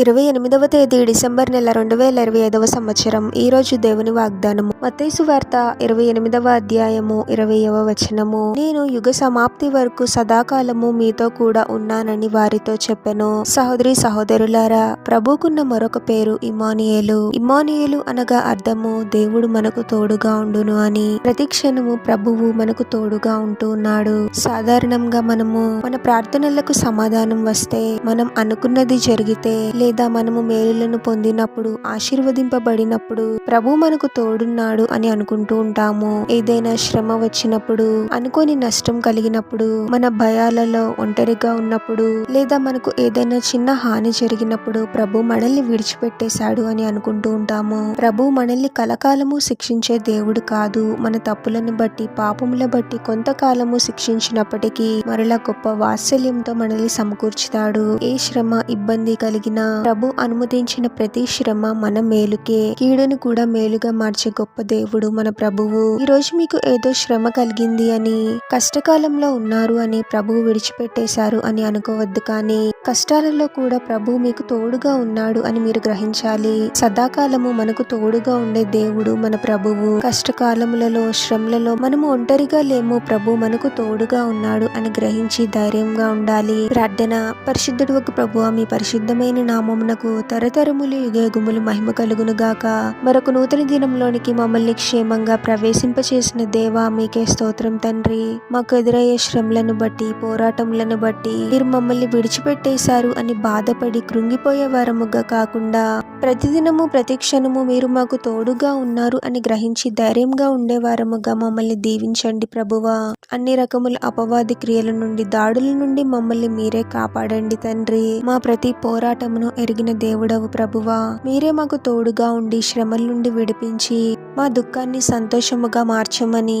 ఇరవై ఎనిమిదవ తేదీ డిసెంబర్ నెల రెండు వేల ఇరవై ఐదవ సంవత్సరం. ఈ రోజు దేవుని వాగ్దానము. మతేసు వార్త ఇరవై ఎనిమిదవ అధ్యాయము ఇరవైవ వచనము. నేను యుగ సమాప్తి వరకు సదాకాలము మీతో కూడా ఉన్నానని వారితో చెప్పెను. సహోదరి సహోదరులారా ప్రభుకున్న మరొక పేరు ఇమానియేలు ఇమానియేలు అనగా అర్థము దేవుడు మనకు తోడుగా ఉండును అని. ప్రతి క్షణము ప్రభువు మనకు తోడుగా ఉంటూ ఉన్నాడు. సాధారణంగా మనము మన ప్రార్థనలకు సమాధానం వస్తే మనం అనుకున్నది జరిగితే లేదా మనము మేలులను పొందినప్పుడు ఆశీర్వదింపబడినప్పుడు ప్రభు మనకు తోడున్నాడు అని అనుకుంటూ ఉంటాము. ఏదైనా శ్రమ వచ్చినప్పుడు అనుకోని నష్టం కలిగినప్పుడు మన భయాలలో ఒంటరిగా ఉన్నప్పుడు లేదా మనకు ఏదైనా చిన్న హాని జరిగినప్పుడు ప్రభు మనల్ని విడిచిపెట్టేశాడు అని అనుకుంటూ ఉంటాము. ప్రభు మనల్ని కలకాలము శిక్షించే దేవుడు కాదు. మన తప్పులను బట్టి పాపముల బట్టి కొంతకాలము శిక్షించినప్పటికీ మరలా గొప్ప వాత్సల్యంతో మనల్ని సమకూర్చుతాడు. ఏ శ్రమ ఇబ్బంది కలిగినా ప్రభు అనుమతించిన ప్రతి శ్రమ మన మేలుకే కీడును కూడా మేలుగా మార్చే గొప్ప దేవుడు మన ప్రభువు. ఈ రోజు మీకు ఏదో శ్రమ కలిగింది అని కష్టకాలంలో ఉన్నారు అని ప్రభువు విడిచిపెట్టేశారు అని అనుకోవద్దు కానీ కష్టాలలో కూడా ప్రభు మీకు తోడుగా ఉన్నాడు అని మీరు గ్రహించాలి. సదాకాలము మనకు తోడుగా ఉండే దేవుడు మన ప్రభువు. కష్టకాలములలో శ్రమలలో మనము ఒంటరిగా లేము. ప్రభు మనకు తోడుగా ఉన్నాడు అని గ్రహించి ధైర్యంగా ఉండాలి. ప్రార్థన. పరిశుద్ధుడు ఒక ప్రభు మీ పరిశుద్ధమైన నామమునకు తరతరములు యుగయుగములు మహిమ కలుగును గాక. మరొక నూతన దినంలోనికి మమ్మల్ని క్షేమంగా ప్రవేశింపచేసిన దేవా మీకే స్తోత్రం తండ్రి. మాకు ఎదురయ్యే శ్రమలను బట్టి పోరాటములను బట్టి మీరు మమ్మల్ని పోగొట్టేశారు అని బాధపడి కృంగిపోయే వారముగా కాకుండా ప్రతిదినము ప్రతిక్షణము మీరు మాకు తోడుగా ఉన్నారు అని గ్రహించి ధైర్యంగా ఉండేవారముగా మమ్మల్ని దీవించండి ప్రభువా. అన్ని రకముల అపవాది క్రియల నుండి దాడుల నుండి మమ్మల్ని మీరే కాపాడండి తండ్రి. మా ప్రతి పోరాటమును ఎరిగిన దేవుడవు ప్రభువా. మీరే మాకు తోడుగా ఉండి శ్రమల నుండి విడిపించి మా దుఃఖాన్ని సంతోషముగా మార్చమని